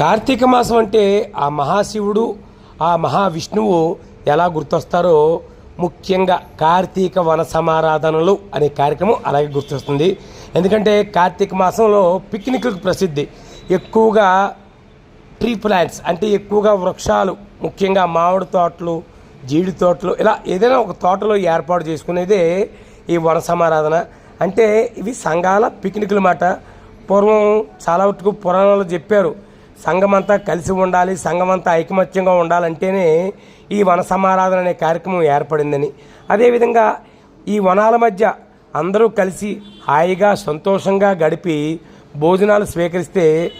కార్తీక మాసం అంటే ఆ మహాశివుడు ఆ మహావిష్ణువు ఎలా గుర్తొస్తారో ముఖ్యంగా కార్తీక వన సమారాధనలు అనే కార్యక్రమం అలాగే గుర్తొస్తుంది. ఎందుకంటే కార్తీక మాసంలో పిక్నిక్లకు ప్రసిద్ధి. ఎక్కువగా ట్రీ ప్లాంట్స్ అంటే ఎక్కువగా వృక్షాలు ముఖ్యంగా మామిడి తోటలు జీడి తోటలు ఇలా ఏదైనా ఒక తోటలో ఏర్పాటు చేసుకునేదే ఈ వన సమారాధన. అంటే ఇవి సంఘాల పిక్నిక్ల మాట. పూర్వం చాలా వరకు పురాణాలు చెప్పారు. సంఘమంతా కలిసి ఉండాలి సంఘమంతా ఐకమత్యంగా ఉండాలంటేనే ఈ వన సమారాధన అనే కార్యక్రమం ఏర్పడిందని. అదేవిధంగా ఈ వనాల మధ్య అందరూ కలిసి హాయిగా సంతోషంగా గడిపి భోజనాలు స్వీకరిస్తే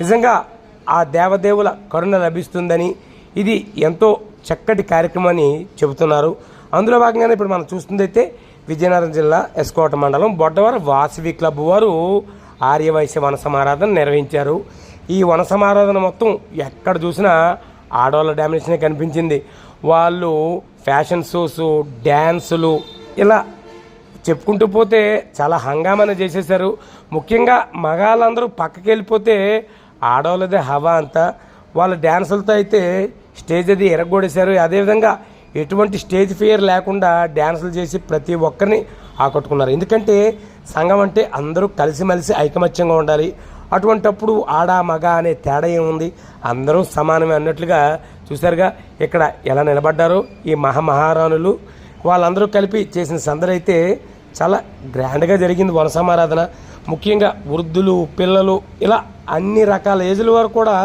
నిజంగా ఆ దేవదేవుల కరుణ లభిస్తుందని. ఇది ఎంతో చక్కటి కార్యక్రమం అని చెబుతున్నారు. అందులో భాగంగానే ఇప్పుడు మనం చూస్తుందైతే విజయనగరం జిల్లా ఎస్కోట మండలం బొడ్డవరం వాసవి క్లబ్ వారు ఆర్యవైశ్య వన సమారాధన నిర్వహించారు. ఈ వన సమారాధన మొత్తం ఎక్కడ చూసినా ఆడవాళ్ళ డామినేషనే కనిపించింది. వాళ్ళు ఫ్యాషన్ షోస్ డ్యాన్సులు ఇలా చెప్పుకుంటూ పోతే చాలా హంగామాన చేసేసారు ముఖ్యంగా మగాళ్ళందరూ పక్కకి వెళ్ళిపోతే ఆడవాళ్ళదే హవా అంతా. వాళ్ళ డ్యాన్సులతో అయితే స్టేజ్ అది ఎరగొడేశారు. అదేవిధంగా ఎటువంటి స్టేజ్ ఫియర్ లేకుండా డ్యాన్సులు చేసి ప్రతి ఒక్కరిని ఆకట్టుకున్నారు. ఎందుకంటే సంఘం అంటే అందరూ కలిసిమెలిసి ఐకమత్యంగా ఉండాలి. అటువంటప్పుడు ఆడ మగ అనే తేడా ఏముంది? అందరూ సమానమే అన్నట్లుగా చూశారుగా ఇక్కడ ఎలా నిలబడ్డారో ఈ మహామహారాణులు. వాళ్ళందరూ కలిపి చేసిన సందడైతే చాలా గ్రాండ్గా జరిగింది వనసమారాధన ముఖ్యంగా వృద్ధులు పిల్లలు ఇలా అన్ని రకాల ఏజ్ల వారు కూడా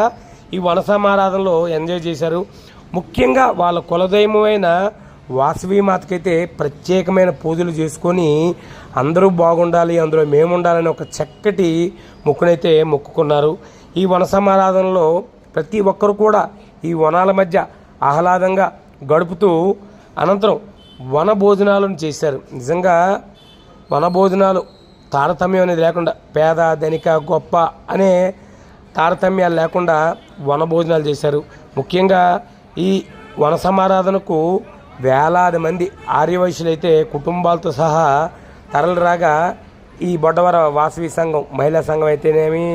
ఈ వనసమారాధనలో ఎంజాయ్ చేశారు. ముఖ్యంగా వాళ్ళ కులదైవమైన వాసవి మాతకైతే ప్రత్యేకమైన పూజలు చేసుకొని అందరూ బాగుండాలి అందులో మేము ఉండాలని ఒక చక్కటి మొక్కునైతే మొక్కుకున్నారు. ఈ వన సమారాధనలో ప్రతి ఒక్కరు కూడా ఈ వనాల మధ్య ఆహ్లాదంగా గడుపుతూ అనంతరం వన భోజనాలను చేశారు. నిజంగా వన భోజనాలు తారతమ్యం అనేది లేకుండా పేద ధనిక గొప్ప అనే తారతమ్యాలు లేకుండా వన భోజనాలు చేశారు. ముఖ్యంగా ఈ వన సమారాధనకు వేలాది మంది ఆర్యవైశ్యులైతే కుటుంబాలతో సహా తరలిరాగా ఈ బొడ్డవర వాసవి సంఘం మహిళా సంఘం అయితేనేమి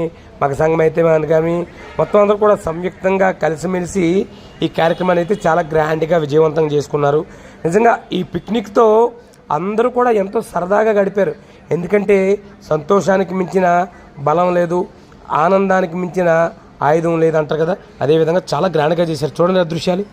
మగ సంఘం అయితే కానీ మొత్తం అందరూ కూడా సంయుక్తంగా కలిసిమెలిసి ఈ కార్యక్రమాన్ని అయితే చాలా గ్రాండ్గా విజయవంతం చేసుకున్నారు. నిజంగా ఈ పిక్నిక్తో అందరూ కూడా ఎంతో సరదాగా గడిపారు. ఎందుకంటే సంతోషానికి మించిన బలం లేదు ఆనందానికి మించిన ఆయుధం లేదంటారు కదా. అదేవిధంగా చాలా గ్రాండ్గా చేశారు. చూడండి దృశ్యాలు.